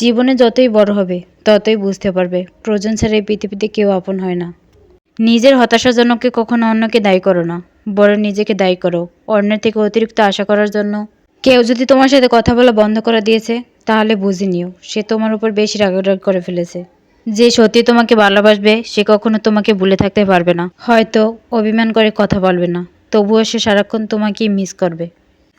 জীবনে যতই বড় হবে, ততই বুঝতে পারবে, প্রয়োজন ছাড়া এই পৃথিবীতে কেউ আপন হয় না। নিজের হতাশাজনককে কখনো অন্যকে দায়ী করো না, বরং নিজেকে দায়ী করো। অন্যের থেকে অতিরিক্ত আশা করার জন্য। কেউ যদি তোমার সাথে কথা বলা বন্ধ করে দিয়েছে, তাহলে বুঝে নিও, সে তোমার উপর বেশি রাগারাগ করে ফেলেছে। যে সত্যি তোমাকে ভালোবাসবে, সে কখনো তোমাকে ভুলে থাকতে পারবে না। হয়তো অভিমান করে কথা বলবে না, তবুও সে সারাক্ষণ তোমাকেই মিস করবে।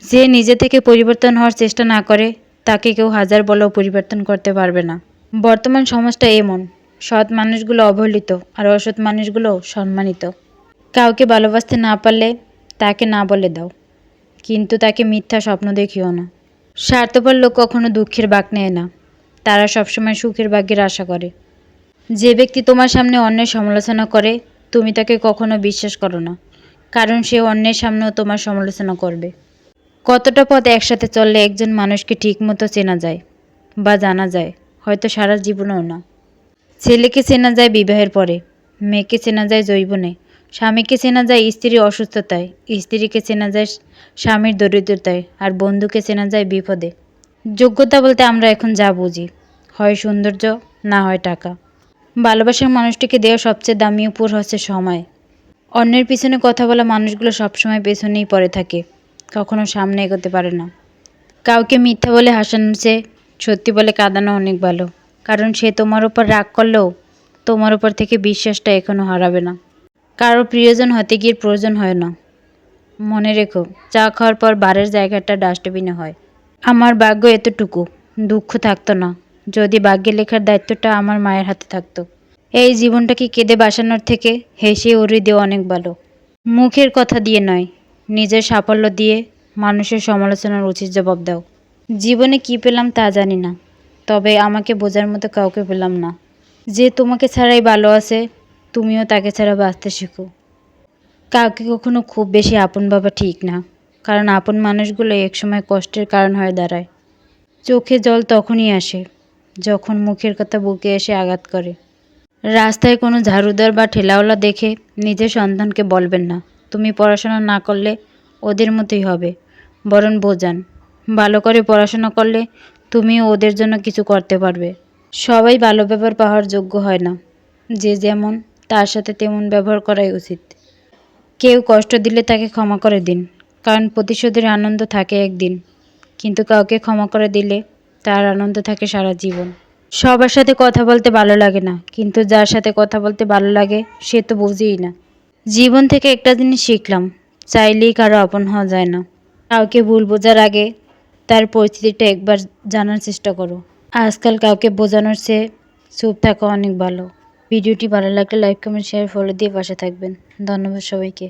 যে নিজে থেকে পরিবর্তন হওয়ার চেষ্টা না করে তাকে কেউ হাজার বলেও পরিবর্তন করতে পারবে না। বর্তমান সমাজটা এমন, সৎ মানুষগুলো অবহেলিত আর অসৎ মানুষগুলো সম্মানিত। কাউকে ভালোবাসতে না পারলে তাকে না বলে দাও, কিন্তু তাকে মিথ্যা স্বপ্ন দেখিও না। স্বার্থপর লোক কখনো দুঃখের বাক নেয় না, তারা সবসময় সুখের ভাগ্যের আশা করে। যে ব্যক্তি তোমার সামনে অন্যের সমালোচনা করে, তুমি তাকে কখনো বিশ্বাস করো না, কারণ সে অন্যের সামনেও তোমার সমালোচনা করবে। কতটা পথ একসাথে চললে একজন মানুষকে ঠিকমতো চেনা যায় বা জানা যায়, হয়তো সারা জীবনেও না। ছেলেকে চেনা যায় বিবাহের পরে, মেয়েকে চেনা যায় যৌবনে, স্বামীকে চেনা যায় স্ত্রীর অসুস্থতায়, স্ত্রীকে চেনা যায় স্বামীর দরিদ্রতায়, আর বন্ধুকে চেনা যায় বিপদে। যোগ্যতা বলতে আমরা এখন যা বুঝি, হয় সৌন্দর্য না হয় টাকা। ভালোবাসার মানুষটিকে দেওয়া সবচেয়ে দামি উপর হচ্ছে সময়। অন্যের পিছনে কথা বলা মানুষগুলো সবসময় পেছনেই পড়ে থাকে। কখনো সামনে এগোতে পারে না। কাউকে মিথ্যা বলে হাসানোর চেয়ে সত্যি বলে কাঁদানো অনেক ভালো। কারণ সে তোমার উপর রাগ করলেও তোমার উপর থেকে বিশ্বাসটা এখনও হারাবে না। কারও প্রিয়জন হতে গিয়ে প্রয়োজন হয় না। মনে রেখো, চা খাওয়ার পর বারের জায়গাটা ডাস্টবিনে হয়। আমার ভাগ্য এতটুকু, দুঃখ থাকতো না। যদি ভাগ্যে লেখার দায়িত্বটা আমার মায়ের হাতে থাকতো। এই জীবনটাকে কেঁদে বাসানোর থেকে হেসে উড়ি দেওয়া অনেক ভালো। মুখের কথা দিয়ে নয় নিজের সাফল্য দিয়ে মানুষের সমালোচনার উচিত জবাব দাও। জীবনে কি পেলাম তা জানি না, তবে আমাকে বোঝার মতো কাউকে পেলাম না। যে তোমাকে ছাড়াই ভালো আছে, তুমিও তাকে ছাড়া বাঁচতে শিখো। কাউকে কখনো খুব বেশি আপন বাবা ঠিক না, কারণ আপন মানুষগুলো একসময় কষ্টের কারণ হয়ে দাঁড়ায়। চোখে জল তখনই আসে, যখন মুখের কথা বুকে এসে আঘাত করে। রাস্তায় কোনো ঝাড়ুদার বা ঠেলাওয়ালা দেখে নিজের সন্তানকে বলবেন না। তুমি পড়াশোনা না করলে ওদের মতোই হবে। বরং বোঝান, ভালো করে পড়াশোনা করলে তুমিও ওদের জন্য কিছু করতে পারবে। সবাই ভালো ব্যবহার পাওয়ার যোগ্য হয় না। যে যেমন, তার সাথে তেমন ব্যবহার করাই উচিত। কেউ কষ্ট দিলে তাকে ক্ষমা করে দিন, কারণ প্রতিশোধের আনন্দ থাকে একদিন। কিন্তু কাউকে ক্ষমা করে দিলে তার আনন্দ থাকে সারা জীবন। সবার সাথে কথা বলতে ভালো লাগে না, কিন্তু যার সাথে কথা বলতে ভালো লাগে, সে তো বুঝেই না। জীবন থেকে একটা জিনিস শিখলাম, চাইলেই কারও আপন হওয়া যায় না। কাউকে ভুল বোঝার আগে তার পরিস্থিতিটা একবার জানার চেষ্টা করো। আজকাল কাউকে বোঝানোর চেয়ে চুপ থাকা অনেক ভালো। ভিডিওটি ভালো লাগলে লাইক, কমেন্ট শেয়ার ফলো দিয়ে পাশে থাকবেন। ধন্যবাদ সবাইকে।